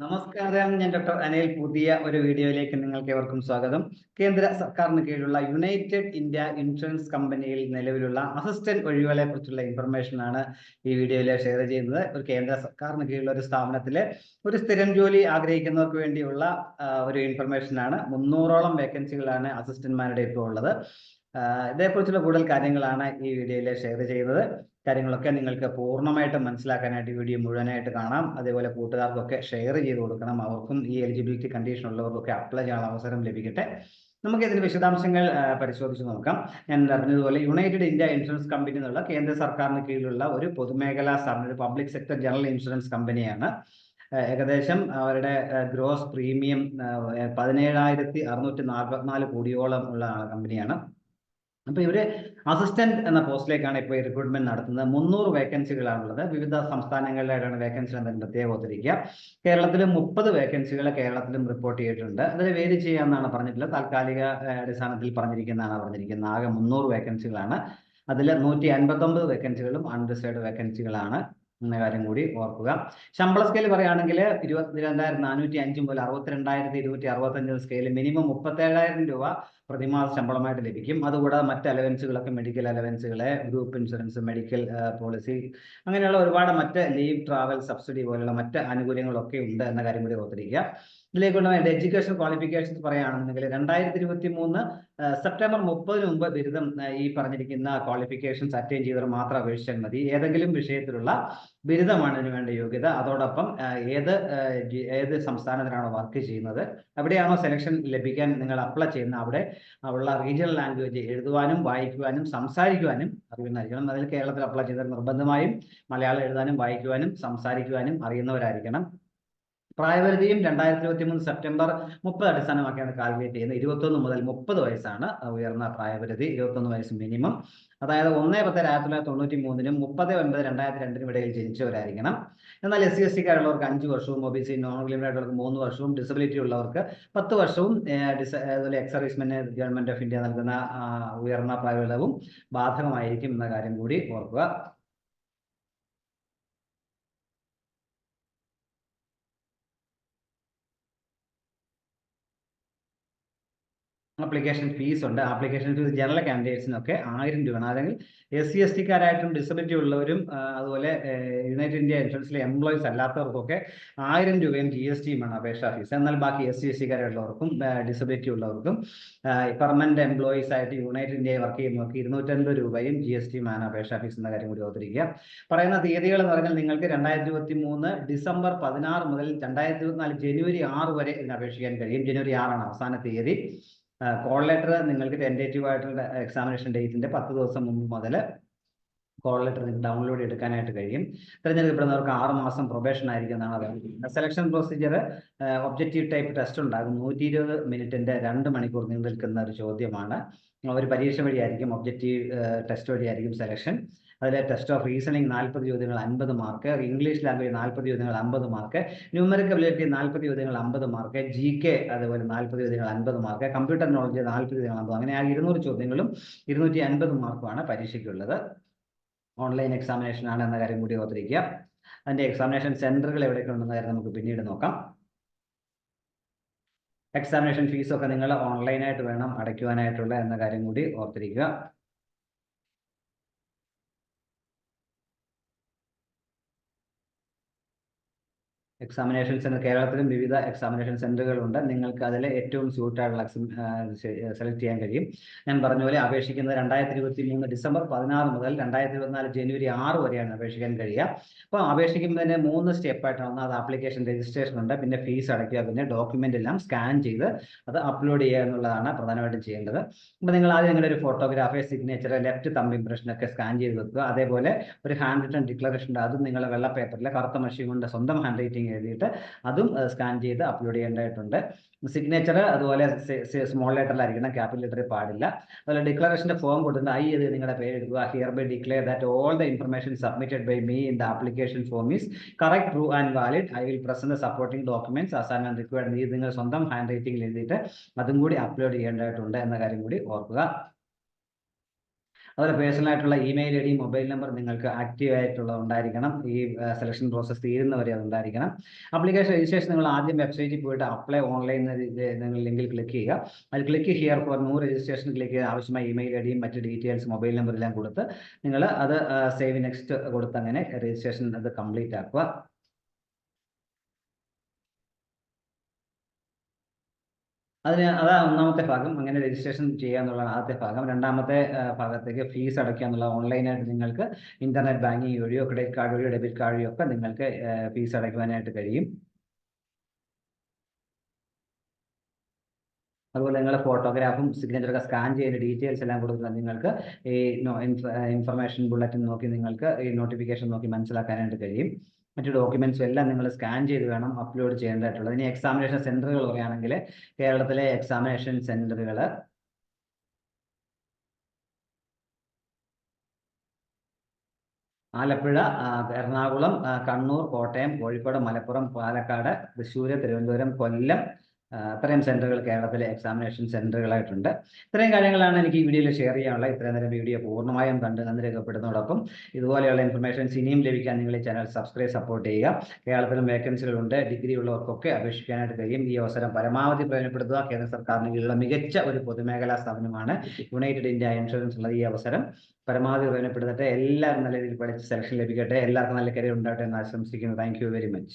നമസ്കാരം ഞാൻ ഡോക്ടർ അനിൽ പുതിയ ഒരു വീഡിയോയിലേക്ക് നിങ്ങൾക്ക് ഏവർക്കും സ്വാഗതം. കേന്ദ്ര സർക്കാരിന് കീഴിലുള്ള യുണൈറ്റഡ് ഇന്ത്യ ഇൻഷുറൻസ് കമ്പനിയിൽ നിലവിലുള്ള അസിസ്റ്റന്റ് ഒഴിവുകളെ കുറിച്ചുള്ള ഇൻഫർമേഷൻ ആണ് ഈ വീഡിയോയിൽ ഷെയർ ചെയ്യുന്നത്. ഒരു കേന്ദ്ര സർക്കാരിന് കീഴിലുള്ള ഒരു സ്ഥാപനത്തിലെ ഒരു സ്ഥിരം ജോലി ആഗ്രഹിക്കുന്നവർക്ക് വേണ്ടിയുള്ള ഒരു ഇൻഫർമേഷൻ ആണ്. മുന്നൂറോളം വേക്കൻസികളാണ് അസിസ്റ്റന്റ്മാരുടെ ഇപ്പോൾ ഉള്ളത്. ഇതേക്കുറിച്ചുള്ള കൂടുതൽ കാര്യങ്ങളാണ് ഈ വീഡിയോയിൽ ഷെയർ ചെയ്തത് കാര്യങ്ങളൊക്കെ നിങ്ങൾക്ക് പൂർണമായിട്ട് മനസ്സിലാക്കാനായിട്ട് വീഡിയോ മുഴുവനായിട്ട് കാണാം. അതേപോലെ കൂട്ടുകാർക്കൊക്കെ ഷെയർ ചെയ്ത് കൊടുക്കണം. അവർക്കും ഈ എലിജിബിലിറ്റി കണ്ടീഷൻ ഉള്ളവർക്കൊക്കെ അപ്ലൈ ചെയ്യാനുള്ള അവസരം ലഭിക്കട്ടെ. നമുക്ക് ഇതിന്റെ വിശദാംശങ്ങൾ പരിശോധിച്ച് നോക്കാം. ഞാൻ പറഞ്ഞതുപോലെ യുണൈറ്റഡ് ഇന്ത്യ ഇൻഷുറൻസ് കമ്പനി എന്നുള്ള കേന്ദ്ര സർക്കാരിന് കീഴിലുള്ള ഒരു പൊതുമേഖലാ സ്ഥാപനം ഒരു പബ്ലിക് സെക്ടർ ജനറൽ ഇൻഷുറൻസ് കമ്പനിയാണ് ഏകദേശം അവരുടെ ഗ്രോസ് പ്രീമിയം പതിനേഴായിരത്തി അറുന്നൂറ്റി നാൽപ്പത്തിനാല് കോടിയോളം ഉള്ള കമ്പനിയാണ് അപ്പൊ ഇവർ അസിസ്റ്റന്റ് എന്ന പോസ്റ്റിലേക്കാണ് ഇപ്പോൾ റിക്രൂട്ട്മെന്റ് നടത്തുന്നത്. മുന്നൂറ് വേക്കൻസികളാണുള്ളത് വിവിധ സംസ്ഥാനങ്ങളിലായിട്ടാണ് വേക്കൻസി എന്നതിന് പ്രത്യേകം ഓർത്തിരിക്കുക. കേരളത്തിൽ മുപ്പത് വേക്കൻസികൾ കേരളത്തിലും റിപ്പോർട്ട് ചെയ്തിട്ടുണ്ട്. അതിൽ വേരി ചെയ്യാമെന്നാണ് പറഞ്ഞിട്ടുള്ളത്. താൽക്കാലിക അടിസ്ഥാനത്തിൽ പറഞ്ഞിരിക്കുന്നതാണ് പറഞ്ഞിരിക്കുന്നത്. ആകെ മുന്നൂറ് വേക്കൻസികളാണ് അതിൽ നൂറ്റി അൻപത്തൊമ്പത് വേക്കൻസികളും അൺറിസേർഡ് വേക്കൻസികളാണ് എന്ന കാര്യം കൂടി ഓർക്കുക. ശമ്പള സ്കെയിൽ പറയുകയാണെങ്കിൽ ഇരുപത്തിരണ്ടായിരത്തി നാനൂറ്റി അഞ്ച് മുതൽ അറുപത്തിരണ്ടായിരത്തി ഇരുന്നൂറ്റി അറുപത്തഞ്ച് സ്കെയിൽ മിനിമം മുപ്പത്തേഴായിരം രൂപ പ്രതിമാസ ശമ്പളമായിട്ട് ലഭിക്കും. അതുകൂടാതെ മറ്റ് അലവൻസുകളൊക്കെ മെഡിക്കൽ അലവൻസുകളെ ഗ്രൂപ്പ് ഇൻഷുറൻസ് മെഡിക്കൽ പോളിസി അങ്ങനെയുള്ള ഒരുപാട് മറ്റ് ലീവ് ട്രാവൽ സബ്സിഡി പോലുള്ള മറ്റ് ആനുകൂല്യങ്ങളൊക്കെ ഉണ്ട് എന്ന കാര്യം കൂടി ഓർത്തിരിക്കുക. ഇതിലേക്കുള്ള വേണ്ട എഡ്യൂക്കേഷൻ ക്വാളിഫിക്കേഷൻസ് പറയുകയാണെന്നുണ്ടെങ്കിൽ രണ്ടായിരത്തി ഇരുപത്തി മൂന്ന് സെപ്റ്റംബർ മുപ്പതിന് മുമ്പ് ബിരുദം ഈ പറഞ്ഞിരിക്കുന്ന ക്വാളിഫിക്കേഷൻസ് അറ്റൈൻ ചെയ്തവർ മാത്രം അപേക്ഷിച്ചാൽ മതി. ഏതെങ്കിലും വിഷയത്തിലുള്ള ബിരുദമാണ് ഇതിന് വേണ്ട യോഗ്യത. അതോടൊപ്പം ഏത് ഏത് സംസ്ഥാനത്തിനാണോ വർക്ക് ചെയ്യുന്നത് എവിടെയാണോ സെലക്ഷൻ ലഭിക്കാൻ നിങ്ങൾ അപ്ലൈ ചെയ്യുന്ന അവിടെ ഉള്ള റീജിയണൽ ലാംഗ്വേജ് എഴുതുവാനും വായിക്കുവാനും സംസാരിക്കുവാനും അറിയുന്നതായിരിക്കണം. അതിൽ കേരളത്തിൽ അപ്ലൈ ചെയ്തവർ നിർബന്ധമായും മലയാളം എഴുതാനും വായിക്കുവാനും സംസാരിക്കുവാനും അറിയുന്നവരായിരിക്കണം. പ്രായപരിധിയും രണ്ടായിരത്തി ഇരുപത്തി മൂന്ന് സെപ്റ്റംബർ മുപ്പത് അടിസ്ഥാനമാക്കിയാണ് കാൽക്കുലേറ്റ് ചെയ്യുന്നത്. ഇരുപത്തൊന്ന് മുതൽ മുപ്പത് വയസ്സാണ് ഉയർന്ന പ്രായപരിധി. ഇരുപത്തൊന്ന് വയസ്സ് മിനിമം അതായത് ഒന്ന് പത്ത് ആയിരത്തി തൊള്ളായിരത്തി തൊണ്ണൂറ്റി മൂന്നിനും മുപ്പത് ഒൻപത് രണ്ടായിരത്തി രണ്ടിനും ഇടയിൽ ജനിച്ചവരായിരിക്കണം. എന്നാൽ എസ് സി എസ് സിക്കാരുള്ളവർക്ക് അഞ്ച് വർഷവും ഒ ബി സി നോൺ ക്ലിമിനായിട്ടുള്ളവർക്ക് മൂന്ന് വർഷവും ഡിസബിലിറ്റി ഉള്ളവർക്ക് പത്ത് വർഷവും ഡിസ- അതുപോലെ ex servicemen government of India നൽകുന്ന ഉയർന്ന പ്രായപരിധവും ബാധകമായിരിക്കും എന്ന കാര്യം കൂടി ഓർക്കുക. ആപ്ലിക്കേഷൻ ഫീസ് ഉണ്ട്. ആപ്ലിക്കേഷൻ ഫീസ് ജനറൽ കാൻഡിഡേറ്റ്സിനൊക്കെ ആയിരം രൂപയാണ്. അല്ലെങ്കിൽ എസ് സി എസ് ടിക്കാരായിട്ടും ഡിസബിലിറ്റി ഉള്ളവരും അതുപോലെ യുണൈറ്റഡ് ഇന്ത്യ ഇൻഷുറൻസിലെ എംപ്ലോയീസ് അല്ലാത്തവർക്കൊക്കെ ആയിരം രൂപയും ജി എസ് ടിയുമാണ് അപേക്ഷാ ഫീസ് എന്നാൽ ബാക്കി എസ് സി എസ് ടിക്കാരുള്ളവർക്കും ഡിസബിലിറ്റി ഉള്ളവർക്കും പെർമനന്റ് എംപ്ലോയീസ് ആയിട്ട് യുണൈറ്റഡ് ഇന്ത്യയിൽ വർക്ക് ചെയ്യുന്നവർക്ക് ഇരുന്നൂറ്റൻപത് രൂപയും ജി എസ് ടിയുമാണ് അപേക്ഷാ ഫീസ് എന്ന കാര്യം കൂടി ഓർത്തിരിക്കുക. പറയുന്ന തീയതികൾ എന്ന് പറഞ്ഞാൽ നിങ്ങൾക്ക് രണ്ടായിരത്തി ഇരുപത്തി മൂന്ന് ഡിസംബർ പതിനാറ് മുതൽ രണ്ടായിരത്തി ഇരുപത്തിനാല് ജനുവരി ആറ് വരെ ഇതിന് അപേക്ഷിക്കാൻ കഴിയും. ജനുവരി ആറാണ് അവസാന തീയതി. കോൾ ലെറ്റർ നിങ്ങൾക്ക് ടെന്റേറ്റീവ് ആയിട്ടുള്ള എക്സാമിനേഷൻ ഡേറ്റിന്റെ പത്ത് ദിവസം മുമ്പ് മുതൽ കോൾ ലെറ്റർ നിങ്ങൾക്ക് ഡൗൺലോഡ് എടുക്കാനായിട്ട് കഴിയും. തിരഞ്ഞെടുക്കപ്പെടുന്നവർക്ക് ആറ് മാസം പ്രൊബേഷൻ ആയിരിക്കും എന്നാണ് പറയുന്നത് selection procedure objective type test ഉണ്ടാകും. നൂറ്റി ഇരുപത് മിനിറ്റിന്റെ രണ്ട് മണിക്കൂർ നീണ്ടു നിൽക്കുന്ന ഒരു ചോദ്യമാണ്. ഒരു പരീക്ഷ വഴിയായിരിക്കും ഒബ്ജക്റ്റീവ് ടെസ്റ്റ് വഴിയായിരിക്കും സെലക്ഷൻ അതിലെ ടെസ്റ്റ് ഓഫ് റീസണിങ് നാൽപ്പത് ചോദ്യങ്ങൾ അൻപത് മാർക്ക് ഇംഗ്ലീഷ് ലാംഗ്വേജ് നാൽപ്പത് ചോദ്യങ്ങൾ അമ്പത് മാർക്ക് ന്യൂമറിക് അബിലിറ്റി നാൽപ്പത് ചോദ്യങ്ങൾ അമ്പത് മാർക്ക് ജി കെ അതുപോലെ നാൽപ്പത് ചോദ്യങ്ങൾ അൻപത് മാർക്ക് കമ്പ്യൂട്ടർ നോളജ് നാൽപ്പത് ചോദ്യങ്ങൾ അമ്പത് അങ്ങനെ ആ ഇരുന്നൂറ് ചോദ്യങ്ങളും ഇരുന്നൂറ്റി അൻപത് മാർക്കുമാണ് പരീക്ഷയ്ക്കുള്ളത്. ഓൺലൈൻ എക്സാമിനേഷൻ ആണ് എന്ന കാര്യം കൂടി ഓർത്തിരിക്കുക. അതിന്റെ എക്സാമിനേഷൻ സെന്ററുകൾ എവിടെയൊക്കെ ഉണ്ടെന്ന കാര്യം നമുക്ക് പിന്നീട് നോക്കാം. എക്സാമിനേഷൻ ഫീസൊക്കെ നിങ്ങൾ ഓൺലൈനായിട്ട് വേണം അടയ്ക്കുവാനായിട്ടുള്ള എന്ന കാര്യം കൂടി ഓർത്തിരിക്കുക. എക്സാമിനേഷൻ സെന്റർ കേരളത്തിലും വിവിധ എക്സാമിനേഷൻ സെന്ററുകളുണ്ട് നിങ്ങൾക്ക് അതിൽ ഏറ്റവും സ്യൂട്ട് ആയിട്ടുള്ള സെലക്ട് ചെയ്യാൻ കഴിയും. ഞാൻ പറഞ്ഞ പോലെ അപേക്ഷിക്കുന്നത് രണ്ടായിരത്തി ഇരുപത്തി മൂന്ന് ഡിസംബർ പതിനാറ് മുതൽ രണ്ടായിരത്തി ഇരുപത്തിനാല് ജനുവരി ആറ് വരെയാണ് അപേക്ഷിക്കാൻ കഴിയുക. അപ്പോൾ അപേക്ഷിക്കുന്നതിന് മൂന്ന് സ്റ്റെപ്പായിട്ടാണ് ഒന്ന് അത് ആപ്ലിക്കേഷൻ രജിസ്ട്രേഷൻ ഉണ്ട്. പിന്നെ ഫീസ് അടയ്ക്കുക പിന്നെ ഡോക്യുമെന്റ് എല്ലാം സ്കാൻ ചെയ്ത് അത് അപ്ലോഡ് ചെയ്യുക എന്നുള്ളതാണ് പ്രധാനമായിട്ടും ചെയ്യേണ്ടത്. അപ്പോൾ നിങ്ങൾ ആദ്യം നിങ്ങളുടെ ഒരു photography signature left thumb impression ഒക്കെ സ്കാൻ ചെയ്ത് വെക്കുക. അതേപോലെ ഒരു ഹാൻഡ് റിട്ടൺ ഡിക്ലറേഷൻ ഉണ്ട്. അതും നിങ്ങളുടെ വെള്ള പേപ്പറിൽ കറുത്ത മഷി കൊണ്ട് സ്വന്തം ഹാൻഡ് റൈറ്റിംഗ് എഴുതിയിട്ട് അതും സ്കാൻ ചെയ്ത് അപ്ലോഡ് ചെയ്യേണ്ടതായിട്ടുണ്ട്. സിഗ്നേച്ചർ അതുപോലെ സ്മോൾ ലെറ്ററിലായിരിക്കണം ക്യാപിറ്റൽ ലെറ്ററിൽ പാടില്ല. അതുപോലെ ഡിക്ലറേഷന്റെ ഫോം കൊടുത്തിട്ട് ഐ ചെയ്ത് നിങ്ങളുടെ പേര് എടുക്കുക hereby declare that all the information submitted by me in the application form is correct true and valid I will present the supporting documents as and required നിങ്ങൾ സ്വന്തം hand റൈറ്റിംഗിൽ എഴുതിയിട്ട് അതും കൂടി അപ്ലോഡ് ചെയ്യേണ്ടതായിട്ടുണ്ട് എന്ന കാര്യം കൂടി ഓർക്കുക. അതുപോലെ പേഴ്സണൽ ആയിട്ടുള്ള email I D mobile number നിങ്ങൾക്ക് ആക്റ്റീവ് ആയിട്ടുള്ള ഉണ്ടായിരിക്കണം. ഈ സെലക്ഷൻ പ്രോസസ്സ് തീരുന്നവരെ അത് ഉണ്ടായിരിക്കണം. അപ്ലിക്കേഷൻ രജിസ്ട്രേഷൻ നിങ്ങൾ ആദ്യം വെബ്സൈറ്റിൽ പോയിട്ട് അപ്ലൈ ഓൺലൈൻ നിങ്ങൾ ലിങ്കിൽ ക്ലിക്ക് ചെയ്യുക. അതിൽ click here for new registration click ചെയ്ത് ആവശ്യമായ ഇമെയിൽ ഐ ഡിയും മറ്റ് ഡീറ്റെയിൽസ് മൊബൈൽ നമ്പർ എല്ലാം കൊടുത്ത് നിങ്ങൾ അത് സേവ് നെക്സ്റ്റ് കൊടുത്ത് അങ്ങനെ രജിസ്ട്രേഷൻ അത് കംപ്ലീറ്റ് ആക്കുക. അതിന് അതാ ഒന്നാമത്തെ ഭാഗം. അങ്ങനെ രജിസ്ട്രേഷൻ ചെയ്യുക എന്നുള്ള ആദ്യത്തെ ഭാഗം. രണ്ടാമത്തെ ഭാഗത്തേക്ക് ഫീസ് അടയ്ക്കുക എന്നുള്ള ഓൺലൈനായിട്ട് നിങ്ങൾക്ക് ഇന്റർനെറ്റ് ബാങ്കിങ് വഴിയോ ക്രെഡിറ്റ് കാർഡ് വഴിയോ ഡെബിറ്റ് കാർഡ് വഴിയോ ഒക്കെ നിങ്ങൾക്ക് ഫീസ് അടയ്ക്കുവാനായിട്ട് കഴിയും. അതുപോലെ നിങ്ങളുടെ ഫോട്ടോഗ്രാഫും സിഗ്നേച്ചറൊക്കെ സ്കാൻ ചെയ്യുന്ന ഡീറ്റെയിൽസ് എല്ലാം കൊടുക്കുന്നത് നിങ്ങൾക്ക് ഈ ഇൻഫർമേഷൻ ബുള്ളറ്റിൻ നോക്കി നിങ്ങൾക്ക് ഈ നോട്ടിഫിക്കേഷൻ നോക്കി മനസ്സിലാക്കാനായിട്ട് കഴിയും. മറ്റു ഡോക്യുമെന്റ്സും എല്ലാം നിങ്ങൾ സ്കാൻ ചെയ്ത് വേണം അപ്ലോഡ് ചെയ്യേണ്ടതായിട്ടുള്ളത്. ഇനി എക്സാമിനേഷൻ സെന്ററുകൾ പറയുകയാണെങ്കിൽ കേരളത്തിലെ എക്സാമിനേഷൻ സെന്ററുകൾ ആലപ്പുഴ എറണാകുളം കണ്ണൂർ കോട്ടയം കോഴിക്കോട് മലപ്പുറം പാലക്കാട് തൃശ്ശൂർ തിരുവനന്തപുരം കൊല്ലം അത്രയും സെന്ററുകൾ കേരളത്തിലെ എക്സാമിനേഷൻ സെന്ററുകളായിട്ടുണ്ട്. ഇത്രയും കാര്യങ്ങളാണ് എനിക്ക് ഈ വീഡിയോയിൽ ഷെയർ ചെയ്യാനുള്ള ഇത്രയും നേരം വീഡിയോ പൂർണമായും കണ്ട് നന്ദി രേഖപ്പെടുന്നതോടൊപ്പം ഇതുപോലെയുള്ള ഇൻഫർമേഷൻസ് ഇനിയും ലഭിക്കാൻ നിങ്ങൾ ഈ ചാനൽ സബ്സ്ക്രൈബ് സപ്പോർട്ട് ചെയ്യുക. കേരളത്തിലും വേക്കൻസികളുണ്ട് ഡിഗ്രി ഉള്ളവർക്കൊക്കെ അപേക്ഷിക്കാനായിട്ട് കഴിയും. ഈ അവസരം പരമാവധി പ്രയോജനപ്പെടുത്തുക. കേന്ദ്ര സർക്കാരിന് കീഴിലുള്ള മികച്ച ഒരു പൊതുമേഖലാ സ്ഥാപനമാണ് യുണൈറ്റഡ് ഇന്ത്യ ഇൻഷുറൻസ് ഉള്ള ഈ അവസരം പരമാവധി പ്രയോജനപ്പെടുത്തട്ടെ. എല്ലാവരും നല്ല രീതിയിൽ പഠിച്ച് സെലക്ഷൻ ലഭിക്കട്ടെ. എല്ലാവർക്കും നല്ല കരിയർ ഉണ്ടാകട്ടെ എന്ന് ആശംസിക്കുന്നു. Thank very much